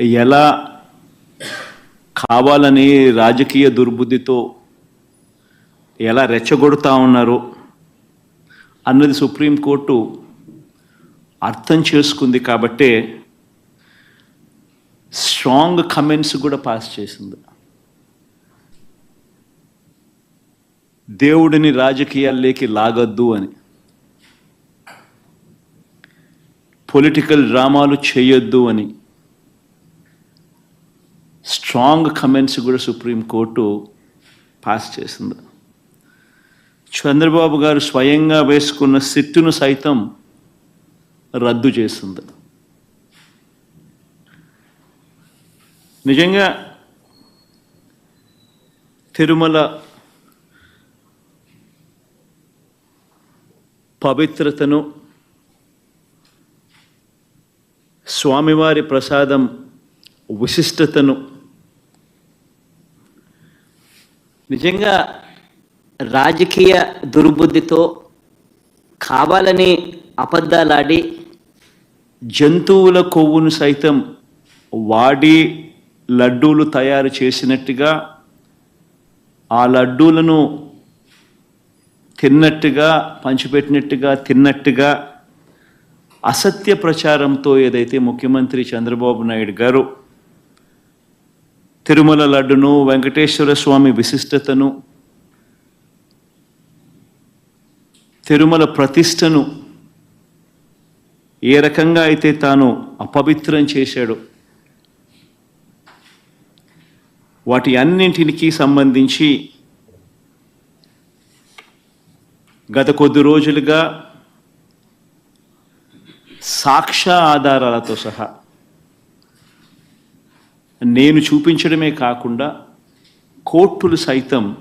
ఎలా కావాలని రాజకీయ దుర్బుద్ధితో ఎలా రెచ్చగొడుతూ ఉన్నారో అన్నది సుప్రీంకోర్టు అర్థం చేసుకుంది కాబట్టే స్ట్రాంగ్ కమెంట్స్ కూడా పాస్ చేసింది. దేవుడిని రాజకీయాల్లోకి లాగొద్దు అని. పొలిటికల్ డ్రామాలు చేయొద్దు అని. స్ట్రాంగ్ కమెంట్స్ కూడా సుప్రీంకోర్టు పాస్ చేసింది. చంద్రబాబు గారు స్వయంగా వేసుకున్న సిట్టును సైతం రద్దు చేసింది. నిజంగా తిరుమల పవిత్రతను స్వామివారి ప్రసాదం విశిష్టతను నిజంగా రాజకీయ దుర్బుద్ధితో కావాలని అబద్ధాలాడి జంతువుల కొవ్వును సైతం వాడి లడ్డూలు తయారు చేసినట్టుగా ఆ లడ్డూలను తిన్నట్టుగా పంచిపెట్టినట్టుగా తిన్నట్టుగా అసత్య ప్రచారంతో ఏదైతే ముఖ్యమంత్రి చంద్రబాబు నాయుడు గారు తిరుమల లడ్డును వెంకటేశ్వర స్వామి విశిష్టతను తిరుమల ప్రతిష్టను ఏ రకంగా అయితే తాను అపవిత్రం చేశాడో వాటి అన్నింటికి సంబంధించి గత కొద్ది రోజులుగా సాక్ష్య ఆధారాలతో సహా నేను చూపించడమే కాకుండా కోర్టులు సైతం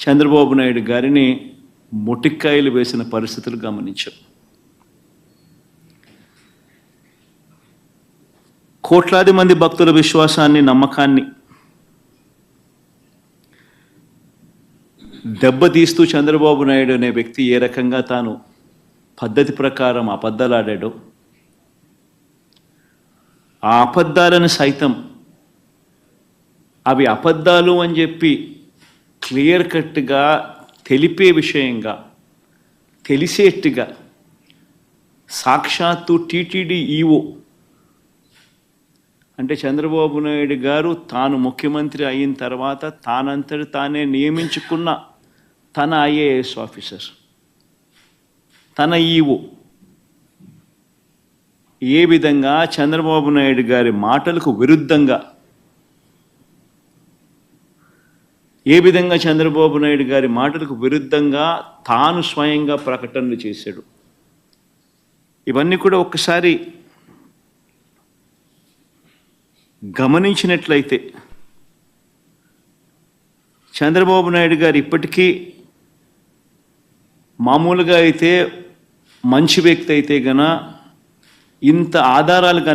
చంద్రబాబు నాయుడు గారిని మొటిక్కాయలు వేసిన పరిస్థితులు గమనించాం. కోట్లాది మంది భక్తుల విశ్వాసాన్ని నమ్మకాన్ని దెబ్బతీస్తూ చంద్రబాబు నాయుడు అనే వ్యక్తి ఏ రకంగా తాను పద్ధతి ప్రకారం అబద్ధాలాడాడో ఆ అబద్ధాలను సైతం. అవి అబద్ధాలు అని చెప్పి క్లియర్ కట్గా తెలిపే విషయంగా తెలిసేట్టుగా. సాక్షాత్తు టీటీడీ ఈఓ అంటే చంద్రబాబు నాయుడు గారు తాను ముఖ్యమంత్రి అయిన తర్వాత తానంతటి తానే నియమించుకున్న తన ఐఏఎస్ ఆఫీసర్ తన ఈఓ ఏ విధంగా చంద్రబాబు నాయుడు గారి మాటలకు విరుద్ధంగా ఏ విధంగా చంద్రబాబు నాయుడు గారి మాటలకు విరుద్ధంగా తాను స్వయంగా ప్రకటనలు చేశాడు. ఇవన్నీ కూడా ఒక్కసారి గమనించినట్లయితే చంద్రబాబు నాయుడు గారు ఇప్పటికీ మామూలుగా అయితే మంచి వ్యక్తి అయితే గన ఇంత ఆధారాలు కనుక